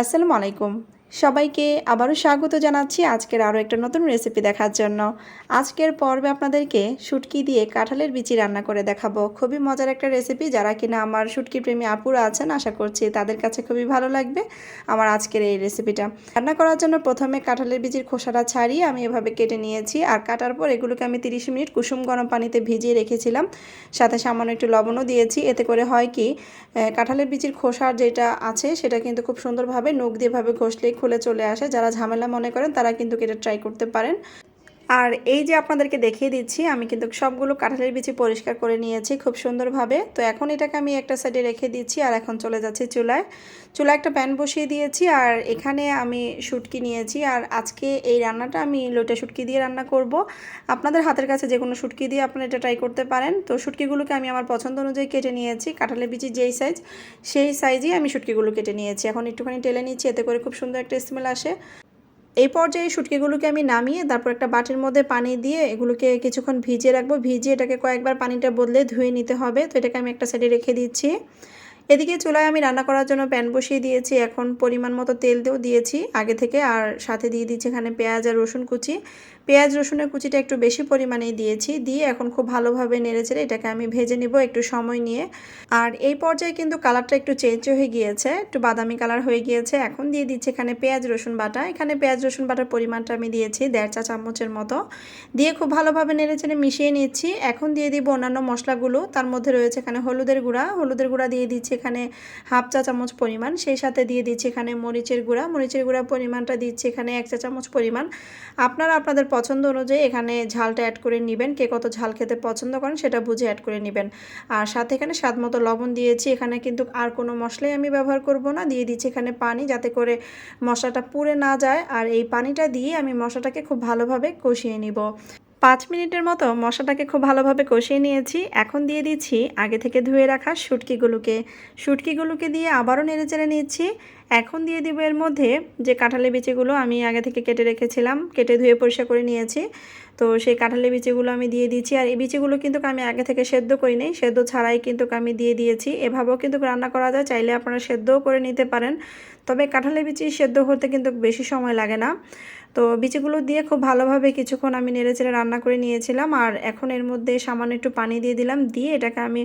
আসসালামু আলাইকুম। সবাইকে আবারও স্বাগত জানাচ্ছি আজকের আরও একটা নতুন রেসিপি দেখার জন্য। আজকের পর্বে আপনাদেরকে শুটকি দিয়ে কাঁঠালের বিচি রান্না করে দেখাবো। খুবই মজার একটা রেসিপি। যারা কিনা আমার শুটকি প্রেমী আপুরা আছেন, আশা করছি তাদের কাছে খুবই ভালো লাগবে আমার আজকের এই রেসিপিটা। রান্না করার জন্য প্রথমে কাঁঠালের বিচির খোসাটা ছাড়িয়ে আমি এভাবে কেটে নিয়েছি আর কাটার পর এগুলোকে আমি 30 মিনিট কুসুম গরম পানিতে ভিজিয়ে রেখেছিলাম। সাথে সামান্য একটু লবণও দিয়েছি। এতে করে হয় কি কাঁঠালের বিচির খোসার যেটা আছে সেটা কিন্তু খুব সুন্দরভাবে নখ দিয়েভাবে ঘষলেই খুলে চলে আসে। যারা ঝামেলা মনে করেন তারা কিন্তু এটা ট্রাই করতে পারেন। আর এই যে আপনাদেরকে দেখিয়ে দিচ্ছি, আমি কিন্তু সবগুলো কাঁঠালের বিচি পরিষ্কার করে নিয়েছি খুব সুন্দরভাবে। তো এখন এটাকে আমি একটা সাইডে রেখে দিচ্ছি আর এখন চলে যাচ্ছি চুলায়। চুলায় একটা প্যান বসিয়ে দিয়েছি আর এখানে আমি শুটকি নিয়েছি আর আজকে এই রান্নাটা আমি লোটা শুটকি দিয়ে রান্না করব। আপনাদের হাতের কাছে যে কোনো শুটকি দিয়ে আপনারা এটা ট্রাই করতে পারেন। তো শুটকিগুলোকে আমি আমার পছন্দ অনুযায়ী কেটে নিয়েছি, কাঁঠালের বিচি যেই সাইজ সেই সাইজেই আমি শুটকিগুলো কেটে নিয়েছি। এখন একটুখানি টেলে নিচ্ছি, এতে করে খুব সুন্দর একটা স্মেল আসে। এই পর্যায়ে শুটকিগুলোকে আমি নামিয়ে তারপর একটা বাটির মধ্যে পানি দিয়ে এগুলোকে কিছুক্ষণ ভিজিয়ে রাখব। ভিজিয়ে এটাকে কয়েকবার পানিটা বদলে ধুয়ে নিতে হবে। তো এটাকে আমি একটা সাইডে রেখে দিচ্ছি। এদিকে চুলায় আমি রান্না করার জন্য প্যান বসিয়ে দিয়েছি। এখন পরিমাণ মতো তেল দিয়েও দিয়েছি আগে থেকে। আর সাথে দিয়ে দিচ্ছি এখানে পেঁয়াজ আর রসুন কুচি। পেঁয়াজ, রসুনের কুচিটা একটু বেশি পরিমাণেই দিয়েছি। দিয়ে এখন খুব ভালোভাবে নেড়েচেড়ে এটাকে আমি ভেজে নিব একটু সময় নিয়ে। আর এই পর্যায়ে কিন্তু কালারটা একটু চেঞ্জ হয়ে গিয়েছে, একটু বাদামি কালার হয়ে গিয়েছে। এখন দিয়ে দিচ্ছি এখানে পেঁয়াজ, রসুন বাটা। এখানে পেঁয়াজ, রসুন বাটার পরিমাণটা আমি দিয়েছি দেড় চা চামচের মতো। দিয়ে খুব ভালোভাবে নেড়েচেড়ে মিশিয়ে নিচ্ছি। এখন দিয়ে দিব অন্যান্য মশলাগুলো। তার মধ্যে রয়েছে এখানে হলুদের গুঁড়া। হলুদের গুঁড়া দিয়ে দিচ্ছি এখানে হাফ চা চামচ পরিমাণ। সেই সাথে দিয়ে দিচ্ছি এখানে মরিচের গুঁড়া। মরিচের গুঁড়া পরিমাণটা দিচ্ছি এখানে এক চা চামচ পরিমাণ। আপনারা আপনাদের পছন্দ অনুযায়ী এখানে ঝালটা অ্যাড করে নেবেন। কে কত ঝাল খেতে পছন্দ করেন সেটা বুঝে অ্যাড করে নেবেন। আর সাথে এখানে স্বাদ মতো লবণ দিয়েছি। এখানে কিন্তু আর কোনো মশলাই আমি ব্যবহার করব না। দিয়ে দিচ্ছি এখানে পানি যাতে করে মশলাটা পুড়ে না যায়। আর এই পানিটা দিয়ে আমি মশলাটাকে খুব ভালোভাবে কষিয়ে নিব। পাঁচ মিনিটের মতো মশলাটাকে খুব ভালোভাবে কষিয়ে নিয়েছি। এখন দিয়ে দিচ্ছি আগে থেকে ধুয়ে রাখা শুটকিগুলোকে। শুটকিগুলোকে দিয়ে আবারও নেড়ে চেড়ে নিচ্ছি। এখন দিয়ে দিব এর মধ্যে যে কাঁঠালের বিচিগুলো আমি আগে থেকে কেটে রেখেছিলাম, কেটে ধুয়ে পরিষ্কার করে নিয়েছি। তো সেই কাঁঠালের বিচিগুলো আমি দিয়ে দিচ্ছি। আর এই বিচিগুলো কিন্তু আমি আগে থেকে সেদ্ধ করি নাই সেদ্ধ ছাড়াই কিন্তু আমি দিয়ে দিয়েছি। এভাবেও কিন্তু রান্না করা যায়। চাইলে আপনারা সেদ্ধও করে নিতে পারেন। তবে কাঁঠালের বিচি সেদ্ধ হতে কিন্তু বেশি সময় লাগে না। তো বিচিগুলো দিয়ে খুব ভালোভাবে কিছুক্ষণ আমি নেড়েচেড়ে রান্না করে নিয়েছিলাম আর এখন এর মধ্যে সামান্য একটু পানি দিয়ে দিলাম, দিয়ে এটাকে আমি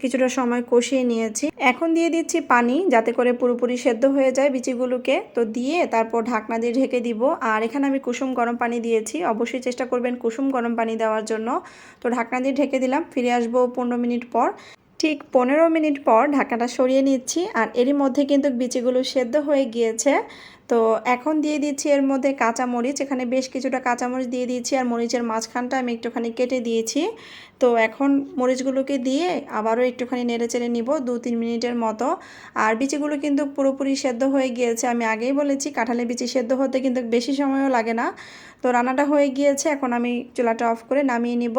কিছুটা সময় কষিয়ে নিয়েছি। এখন দিয়ে দিচ্ছি পানি যাতে করে পুরোপুরি সেদ্ধ হয়ে যায় বিচিগুলোকে। তো দিয়ে তারপর ঢাকনা দিয়ে ঢেকে দিব। আর এখানে আমি কুসুম গরম পানি দিয়েছি। অবশ্যই চেষ্টা করবেন কুসুম গরম পানি দেওয়ার জন্য। তো ঢাকনা দিয়ে ঢেকে দিলাম, ফিরে আসব পনেরো মিনিট পর। ঠিক পনেরো মিনিট পর ঢাকাটা সরিয়ে নিচ্ছি। আর এরই মধ্যে কিন্তু বিচিগুলো সেদ্ধ হয়ে গিয়েছে। তো এখন দিয়ে দিচ্ছি এর মধ্যে কাঁচা মরিচ এখানে বেশ কিছুটা কাঁচা মরিচ দিয়ে দিয়েছি আর মরিচের মাঝখানটা আমি একটুখানি কেটে দিয়েছি। তো এখন মরিচগুলোকে দিয়ে আবারও একটুখানি নেড়ে চেড়ে নিব দু তিন মিনিটের মতো। আর বিচিগুলো কিন্তু পুরোপুরি সেদ্ধ হয়ে গিয়েছে। আমি আগেই বলেছি কাঁঠালের বিচি সেদ্ধ হতে কিন্তু বেশি সময়ও লাগে না। তো রান্নাটা হয়ে গিয়েছে, এখন আমি চুলাটা অফ করে নামিয়ে নিব।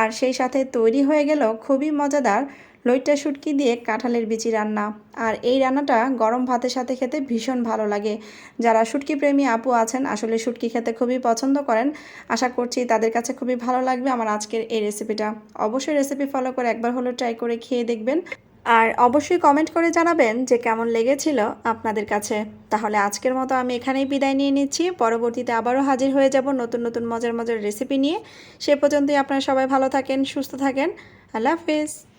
আর সেই সাথে তৈরি হয়ে গেল খুবই মজাদার লইটা শুটকি দিয়ে কাঁঠালের বিচি রান্না। আর এই রান্নাটা গরম ভাতের সাথে খেতে ভীষণ ভালো লাগে। যারা শুটকি প্রেমী আপু আছেন, আসলে শুটকি খেতে খুবই পছন্দ করেন। আশা করছি তাদের কাছে খুবই ভালো লাগবে আমার আজকের এই রেসিপিটা অবশ্যই রেসিপি ফলো করে একবার হলো ট্রাই করে খেয়ে দেখবেন। আর অবশ্যই কমেন্ট করে জানাবেন যে কেমন লেগেছিল আপনাদের কাছে। তাহলে আজকের মতো আমি এখানেই বিদায় নিয়ে নিচ্ছি। পরবর্তীতে আবারও হাজির হয়ে যাব নতুন নতুন মজার মজার রেসিপি নিয়ে। সে পর্যন্তই আপনারা সবাই ভালো থাকেন, সুস্থ থাকেন। আল্লাহ হাফিজ।